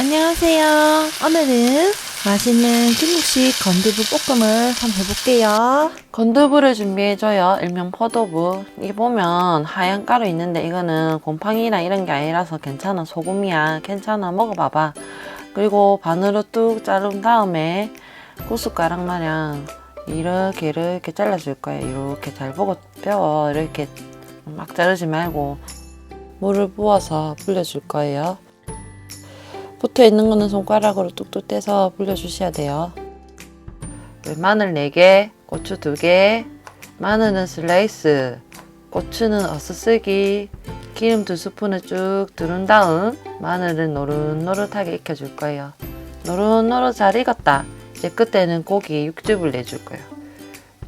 안녕하세요. 오늘은 맛있는 중국식 건두부 볶음을 한번 해볼게요. 건두부를 준비해줘요. 일명 포도부. 이게 보면 하얀 가루 있는데 이거는 곰팡이나 이런 게 아니라서 괜찮아. 소금이야. 괜찮아. 먹어봐봐. 그리고 반으로 뚝 자른 다음에 구숟가락 마냥 이렇게 이렇게 잘라줄 거예요. 이렇게 잘 보고 뼈 이렇게 막 자르지 말고 물을 부어서 불려줄 거예요. 붙어 있는 거는 손가락으로 뚝뚝 떼서 불려주셔야 돼요. 마늘 4개, 고추 2개, 마늘은 슬라이스, 고추는 어스쓰기, 기름 2스푼을 쭉 두른 다음 마늘은 노릇노릇하게 익혀줄 거예요. 노릇노릇 잘 익었다. 이제 그때는 고기 육즙을 내줄 거예요.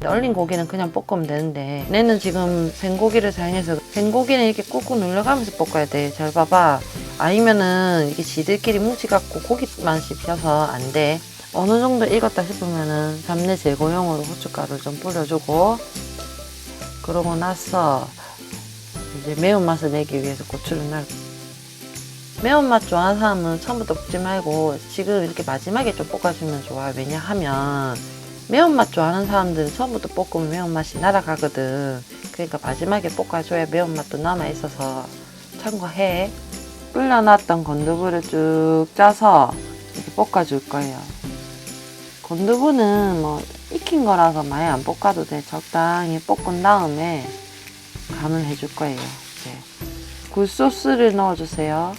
얼린 고기는 그냥 볶으면 되는데 얘는 지금 생고기를 사용해서 생고기는 이렇게 꾹꾹 눌러가면서 볶아야 돼. 잘 봐봐. 아니면은 이게 지들끼리 뭉치 갖고 고기만 씹혀서 안 돼. 어느 정도 익었다 싶으면은 잡내 제거용으로 후춧가루 좀 뿌려주고 그러고 나서 이제 매운맛을 내기 위해서 고추를 넣을 매운맛 좋아하는 사람은 처음부터 볶지 말고 지금 이렇게 마지막에 좀 볶아주면 좋아요. 왜냐하면 매운맛 좋아하는 사람들은 처음부터 볶으면 매운맛이 날아가거든. 그러니까 마지막에 볶아줘야 매운맛도 남아있어서 참고해. 불려놨던 건두부를 쭉 짜서 이렇게 볶아줄 거예요. 건두부는 뭐 익힌 거라서 많이 안 볶아도 돼. 적당히 볶은 다음에 간을 해줄 거예요. 이제 굴소스를 넣어주세요.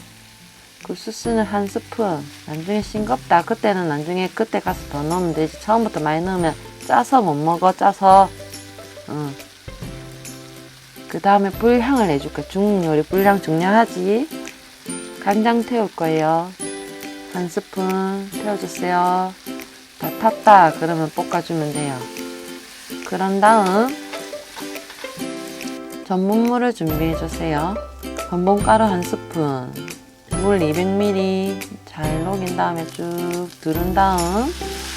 굴소스는 한 스푼. 나중에 싱겁다. 그때는 나중에 그때 가서 더 넣으면 되지. 처음부터 많이 넣으면 짜서 못 먹어. 짜서. 응. 그 다음에 불향을 거야. 중국 요리 불향 중요하지. 간장 태울 거예요. 한 스푼 태워주세요. 다 탔다. 그러면 볶아주면 돼요. 그런 다음 전분물을 준비해 주세요. 전분가루 한 스푼, 물 200ml 잘 녹인 다음에 쭉 두른 다음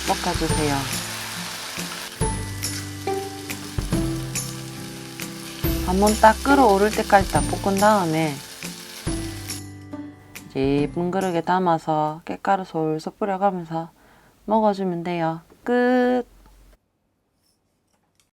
볶아주세요. 한번 딱 끓어오를 때까지 다 볶은 다음에 예쁜 그릇에 담아서 깻가루 솔솔 뿌려가면서 먹어주면 돼요. 끝.